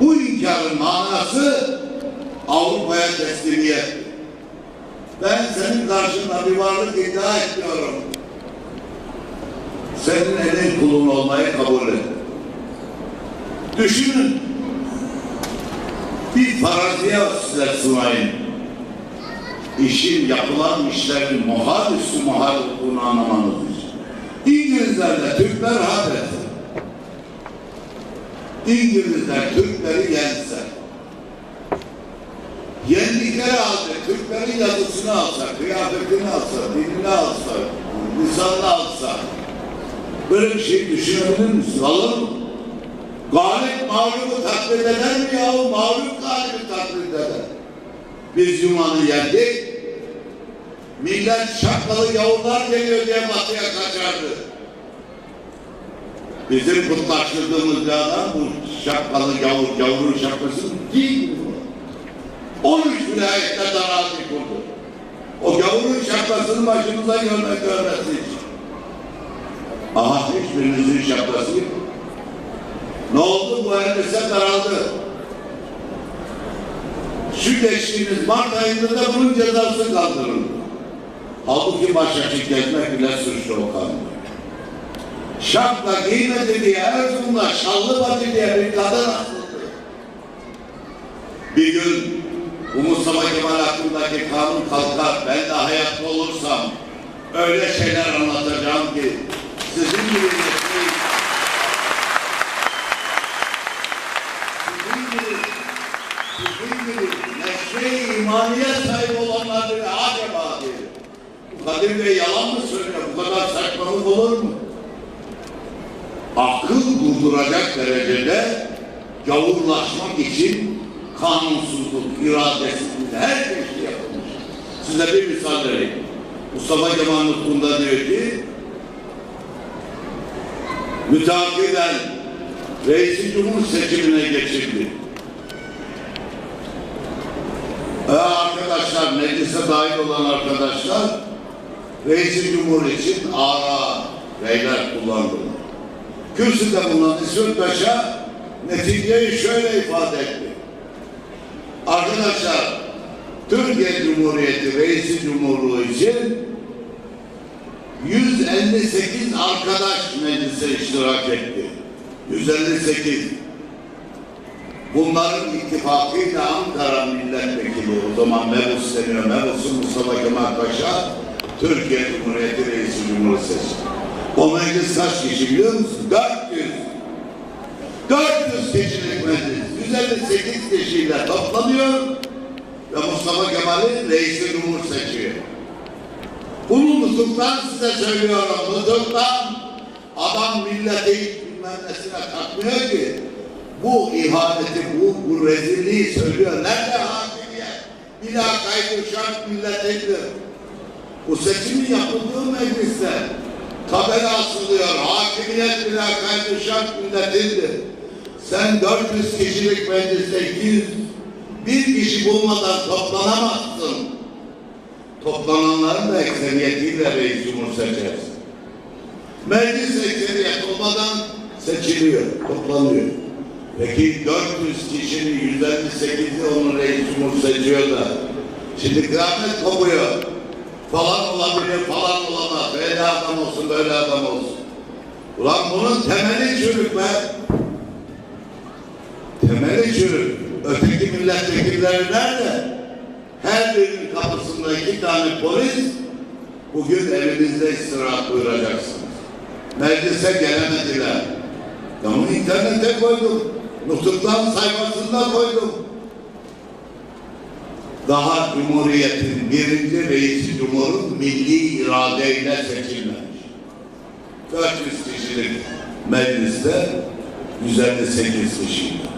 Bu inkarın manası Avrupa'ya teslimiyet. Ben senin karşında bir varlık iddia etmiyorum. Senin elin kulun olmayı kabul et. Düşünün. Bir faraziye size sunayım. İşin yapılan işlerin muhal üstü muhal olduğunu anlamanız için. İngilizlerle Türkler haber. İngilizler Türkleri yense, yendikleri halde Türklerin yazısını alsa, kıyafetini alsa, dilini alsa, lisanını alsa, böyle bir şey düşünebilir misin? Alır mı? Galip mağlubu taklit eder mi yahu? Mağlup galibi taklit eder. Biz Yunan'ı yendik, millet şapkalı yavrular geliyor diye batıya kaçardı. Bizim kutlaştırdığımız bir adam bu şapkalı gavur, gavurun şapkası değil bu? 13 vilayette darazi kurdu. O gavurun şapkasını başımıza görmek görmesi için. Aha hiçbirinizin şapkası yok. Ne oldu? Bu elbise daraldı. Şu geçtiğimiz Mart ayında da bunun cezası kaldırıldı. Halbuki başörtü gezmek bile suçlu o kanunda. Şapka giymedi diye Erzurum'da şallı bacı diye bir kadın. Bir gün bu Mustafa Kemal hakkındaki kanun kalkar, ben de hayatta olursam öyle şeyler anlatacağım ki sizin gibi mesleği sizin gibi sizin gibi mesleği imaniye sahip olanlar bile acaba diye. Kadir Bey yalan mı söylüyor? Bu kadar saçmalık olur mu? Akıl durduracak derecede gavurlaşmak için kanunsuzluk, iradesizlik her şey yapılmış. Size bir misal vereyim. Mustafa Kemal Mutlu'nda diyor ki mütakiben reisi cumhur seçimine geçildi. E arkadaşlar, meclise dahil olan arkadaşlar reisi cumhur için ara reyler kullandılar. Kürsüde bulunan İsmet Paşa neticeyi şöyle ifade etti. Arkadaşlar, Türkiye Cumhuriyeti Reisi Cumhurluğu için 158 arkadaş meclise iştirak etti. 158. Bunların ittifakıyla Ankara milletvekili, o zaman Mebus deniyor, Mebus'un Mustafa Kemal Paşa, Türkiye Cumhuriyeti Reisi Cumhurluğu seçti. O meclis kaç kişi biliyor musun? 400. 400 kişilik meclis. 158 kişiyle toplanıyor ve Mustafa Kemal'i reisi cumhur seçiyor. Bunu nutuktan size söylüyorum. Nutuktan adam milleti bilmem nesine takmıyor ki. Bu ihaneti, bu, bu rezilliği söylüyor. Nerede hakimiyet? Bila kaydı şart milletindir. Bu seçimin yapıldığı mecliste tabela asılıyor. Hakimiyet kaydı şart milletindir. Sen 400 kişilik mecliste 200 bir kişi bulmadan toplanamazsın. Toplananların da ekseriyetiyle reis cumhur seçersin. Meclis ekseriyet olmadan seçiliyor, toplanıyor. Peki 400 kişinin 158'i onun reis cumhur seçiyor da şimdi kıyamet kopuyor. Falan olabilir, falan olamaz. Böyle adam olsun, böyle adam olsun. Ulan bunun temeli çürük be. Temeli çürük. Öteki milletvekilleri nerede? Her birinin kapısında iki tane polis bugün evinizde istirahat buyuracaksınız. Meclise gelemediler. Ben bunu internete koydum. Nutuktan sayfasında koydum. Daha Cumhuriyet'in birinci reisi Cumhur'un milli iradeyle seçilmemiş. 400 kişilik mecliste 158 kişiyle.